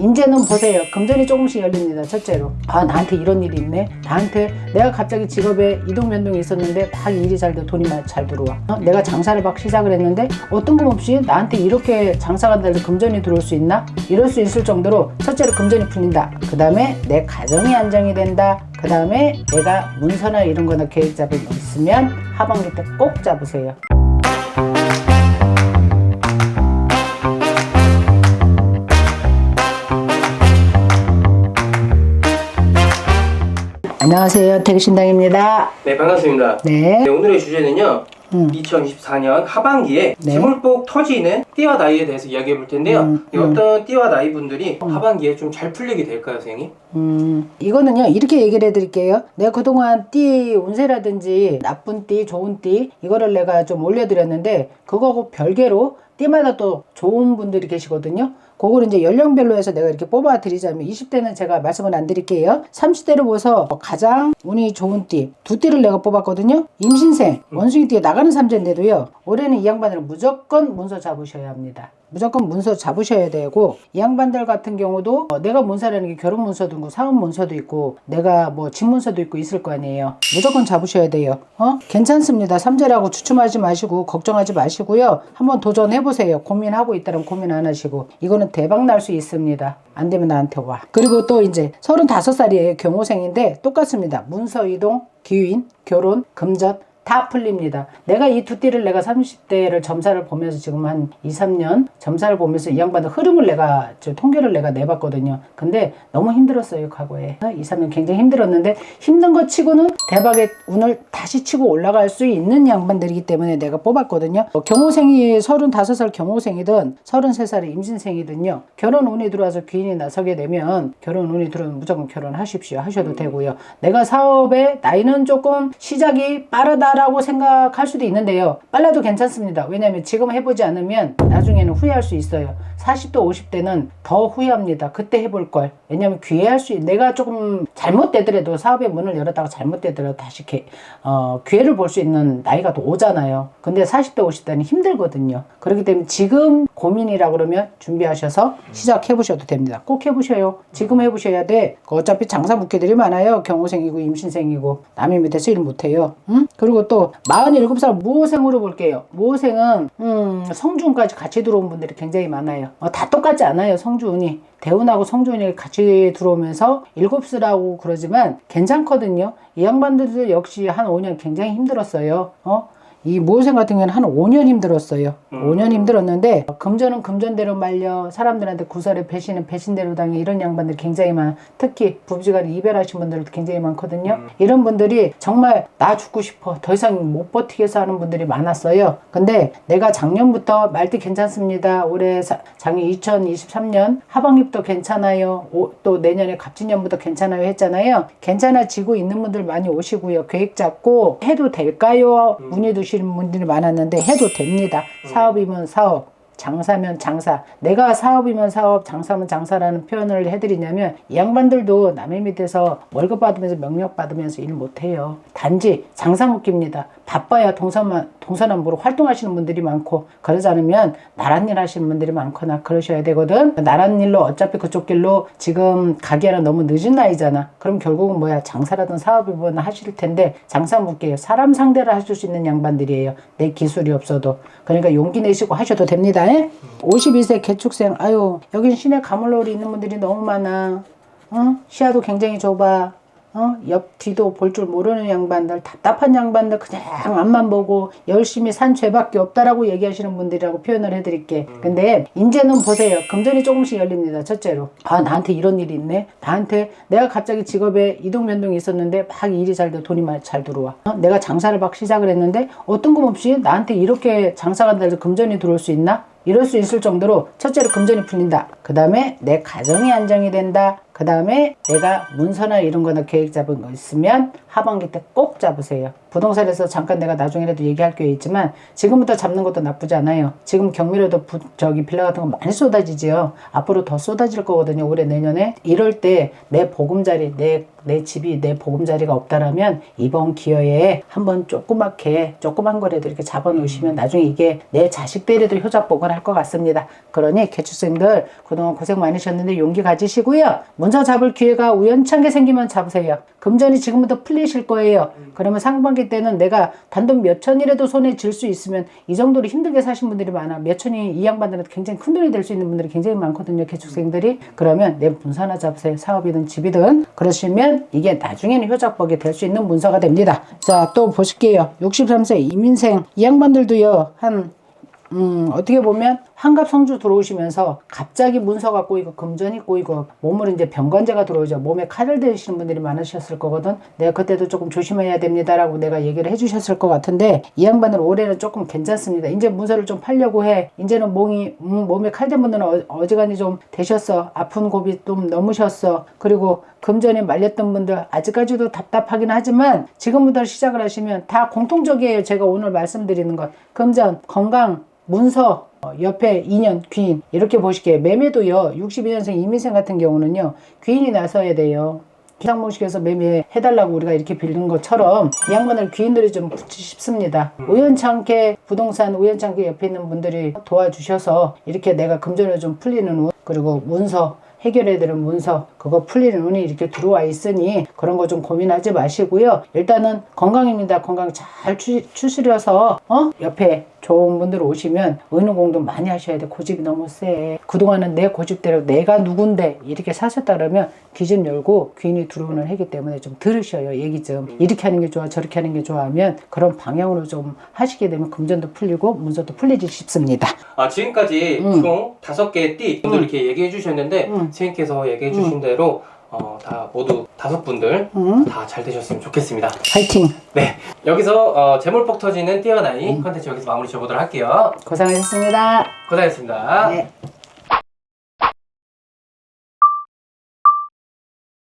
이제는 보세요. 금전이 조금씩 열립니다. 첫째로. 아, 나한테 이런 일이 있네. 나한테 내가 갑자기 직업에 이동 변동이 있었는데 막 일이 잘 돼, 돈이 막잘 들어와. 어? 내가 장사를 막 시작을 했는데 어떤 것 없이 나한테 이렇게 장사가 돼서 금전이 들어올 수 있나? 이럴 수 있을 정도로 첫째로 금전이 풀린다. 그 다음에 내 가정이 안정이 된다. 그 다음에 내가 문서나 이런 거나 계획 잡은 거 있으면 하반기 때 꼭 잡으세요. 안녕하세요. 태그신당입니다. 네, 반갑습니다. 네. 네, 오늘의 주제는요. 음. 2024년 하반기에 네. 지물복 터지는 띠와 나이에 대해서 이야기해 볼 텐데요. 음, 네, 어떤 띠와 나이 분들이 하반기에 좀 잘 풀리게 될까요, 선생님? 음, 이거는요, 이렇게 얘기를 해 드릴게요. 내가 그동안 띠 운세라든지 나쁜 띠, 좋은 띠, 이거를 내가 좀 올려드렸는데, 그거하고 별개로 띠마다 또 좋은 분들이 계시거든요. 그거를 이제 연령별로 해서 내가 이렇게 뽑아 드리자면 20대는 제가 말씀을 안 드릴게요. 30대를 보서 가장 운이 좋은 띠 두 띠를 내가 뽑았거든요. 임신생 원숭이 띠에 나가는 삼재인데도요. 올해는 이 양반들은 무조건 문서 잡으셔야 합니다. 무조건 문서 잡으셔야 되고 이 양반들 같은 경우도 어, 내가 문서라는 게 결혼 문서도 있고 사업 문서도 있고 내가 뭐 집 문서도 있고 있을 거 아니에요. 무조건 잡으셔야 돼요. 어? 괜찮습니다. 삼재라고 주춤하지 마시고 걱정하지 마시고요. 한번 도전해 보세요. 고민하고 있다면 고민 안 하시고 이거는 대박 날 수 있습니다. 안 되면 나한테 와. 그리고 또 이제 35살이에요. 경호생인데 똑같습니다. 문서 이동, 기윈, 결혼, 금전 다 풀립니다. 내가 이 두 띠를 내가 30대를 점사를 보면서 지금 한 2, 3년 점사를 보면서 이 양반의 흐름을 내가 저 통계를 내가 내봤거든요. 근데 너무 힘들었어요, 과거에. 2, 3년 굉장히 힘들었는데 힘든 것 치고는 대박의 운을 다시 치고 올라갈 수 있는 양반들이기 때문에 내가 뽑았거든요. 어, 경호생이 35살 경호생이든 33살의 임신생이든요. 결혼 운이 들어와서 귀인이 나서게 되면 결혼 운이 들어오면 무조건 결혼하십시오. 하셔도 되고요. 내가 사업의 나이는 조금 시작이 빠르다 라고 생각할 수도 있는데요. 빨라도 괜찮습니다. 왜냐하면 지금 해보지 않으면 나중에는 후회할 수 있어요. 40대, 50대는 더 후회합니다. 그때 해볼 걸. 왜냐하면 기회할 수, 있- 내가 조금 잘못되더라도 사업의 문을 열었다가 잘못되더라도 다시 기, 어, 기회를 볼 수 있는 나이가 또 오잖아요. 근데 40대, 50대는 힘들거든요. 그렇기 때문에 지금 고민이라 그러면 준비하셔서 시작해 보셔도 됩니다. 꼭 해보셔요. 지금 해보셔야 돼. 그 어차피 장사 묵기들이 많아요. 경호생이고 임신생이고 남의 밑에서 일 못해요. 응? 그리고 또 47살 무호생으로 볼게요. 무호생은 음, 성주운까지 같이 들어온 분들이 굉장히 많아요. 어, 다 똑같지 않아요. 성주운이. 대운하고 성주운이 같이 들어오면서 일곱 수라고 그러지만 괜찮거든요. 이 양반들도 역시 한 5년 굉장히 힘들었어요. 어? 이 모호생 같은 경우는 한 5년 힘들었어요. 5년 힘들었는데 금전은 금전대로 말려 사람들한테 구설에 배신은 배신대로 당해 이런 양반들이 굉장히 많아. 특히 부부지간에 이별하신 분들도 굉장히 많거든요. 이런 분들이 정말 나 죽고 싶어 더 이상 못 버티겠어 하는 분들이 많았어요. 근데 내가 작년부터 말띠 괜찮습니다. 올해 사- 작년 2023년 하반기부터 괜찮아요. 오- 또 내년에 갑진년부터 괜찮아요 했잖아요. 괜찮아지고 있는 분들 많이 오시고요. 계획 잡고 해도 될까요? 문의 두 시는 분들이 많았는데 해도 됩니다. 사업이면 사업. 장사면 장사. 내가 사업이면 사업, 장사면 장사라는 표현을 해드리냐면 이 양반들도 남의 밑에서 월급 받으면서 명령 받으면서 일 못해요. 단지 장사 묶입니다. 바빠야 동서만 동서남북으로 활동하시는 분들이 많고 그러지 않으면 나란 일 하시는 분들이 많거나 그러셔야 되거든. 나란 일로 어차피 그쪽 길로 지금 가기에는 너무 늦은 나이잖아. 그럼 결국은 뭐야 장사라든 사업이든 하실 텐데 장사 묶여요. 사람 상대를 하실 수 있는 양반들이에요. 내 기술이 없어도 그러니까 용기 내시고 하셔도 됩니다. 예? 52세 개축생 아유 여긴 시내 가물놀이 있는 분들이 너무 많아. 어? 시야도 굉장히 좁아. 어? 옆 뒤도 볼 줄 모르는 양반들, 답답한 양반들 그냥 앞만 보고 열심히 산 죄밖에 없다라고 얘기하시는 분들이라고 표현을 해드릴게. 근데 이제는 보세요. 금전이 조금씩 열립니다. 첫째로. 아 나한테 이런 일이 있네. 나한테 내가 갑자기 직업에 이동 변동이 있었는데 막 일이 잘 돼, 돈이 많이 잘 들어와. 어? 내가 장사를 막 시작을 했는데 어떤 것 없이 나한테 이렇게 장사가 돼서 금전이 들어올 수 있나? 이럴 수 있을 정도로 첫째로 금전이 풀린다. 그 다음에 내 가정이 안정이 된다. 그 다음에 내가 문서나 이런 거나 계획 잡은 거 있으면 하반기 때 꼭 잡으세요. 부동산에서 잠깐 내가 나중에라도 얘기할 게 있지만 지금부터 잡는 것도 나쁘지 않아요. 지금 경미로도 부, 저기 빌라 같은 거 많이 쏟아지지요. 앞으로 더 쏟아질 거거든요. 올해 내년에. 이럴 때 내 보금자리, 내, 내 집이 내 보금자리가 없다라면 이번 기회에 한번 조그맣게 조그만 거라도 이렇게 잡아 놓으시면 나중에 이게 내 자식들에도 효자복을 할할것 같습니다. 그러니 개축생들 그동안 고생 많으셨는데 용기 가지시고요. 문서 잡을 기회가 우연찮게 생기면 잡으세요. 금전이 지금부터 풀리실 거예요. 그러면 상반기 때는 내가 단돈 몇 천이라도 손에 쥘수 있으면 이 정도로 힘들게 사신 분들이 많아. 몇 천이 이 양반들한테 굉장히 큰 돈이 될 수 있는 분들이 굉장히 많거든요. 개축생들이. 그러면 내 문서 하나 잡으세요. 사업이든 집이든. 그러시면 이게 나중에는 효자복이 될 수 있는 문서가 됩니다. 자, 또 보실게요. 63세 이민생 이 양반들도요. 한 음, 어떻게 보면 환갑 성주 들어오시면서 갑자기 문서가 꼬이고 금전이 꼬이고 몸으로 이제 병관제가 들어오죠. 몸에 칼을 대시는 분들이 많으셨을 거거든. 내가 그때도 조금 조심해야 됩니다라고 내가 얘기를 해주셨을 것 같은데 이 양반은 올해는 조금 괜찮습니다. 이제 문서를 좀 팔려고 해. 이제는 몸이 음, 몸에 칼된 분들은 어, 어지간히 좀 되셨어. 아픈 고비 좀 넘으셨어. 그리고 금전이 말렸던 분들 아직까지도 답답하긴 하지만 지금부터 시작을 하시면 다 공통적이에요. 제가 오늘 말씀드리는 것. 금전, 건강, 문서, 어, 옆에 인연, 귀인 이렇게 보시기에 매매도요. 62년생 이민생 같은 경우는요. 귀인이 나서야 돼요. 기상모식에서 매매해달라고 우리가 이렇게 빌는 것처럼 이 양반을 귀인들이 좀 붙이 싶습니다. 우연찮게 부동산 우연찮게 옆에 있는 분들이 도와주셔서 이렇게 내가 금전을 좀 풀리는 운 그리고 문서 해결해드는 문서 그거 풀리는 운이 이렇게 들어와 있으니 그런 거 좀 고민하지 마시고요. 일단은 건강입니다. 건강 잘 추, 추스려서 어 옆에 좋은 분들 오시면 의무공동 많이 하셔야 돼. 고집이 너무 세. 그동안은 내 고집대로 내가 누군데 이렇게 사셨다 그러면 귀좀 열고 귀인이 들어오는 해기 때문에 좀 들으셔요. 얘기 좀 이렇게 하는 게 좋아 저렇게 하는 게 좋아 하면 그런 방향으로 좀 하시게 되면 금전도 풀리고 문서도 풀리지 싶습니다. 아, 지금까지 음. 총 다섯 개의 띠 분들 음. 이렇게 얘기해 주셨는데 음. 선생님께서 얘기해 주신 대로 어, 다 모두 다섯 분들 음. 다잘 되셨으면 좋겠습니다. 파이팅! 네, 여기서 어, 재물복 터지는 뛰어나이 컨텐츠 여기서 마무리 지어보도록 할게요. 고생하셨습니다. 고생하셨습니다. 네.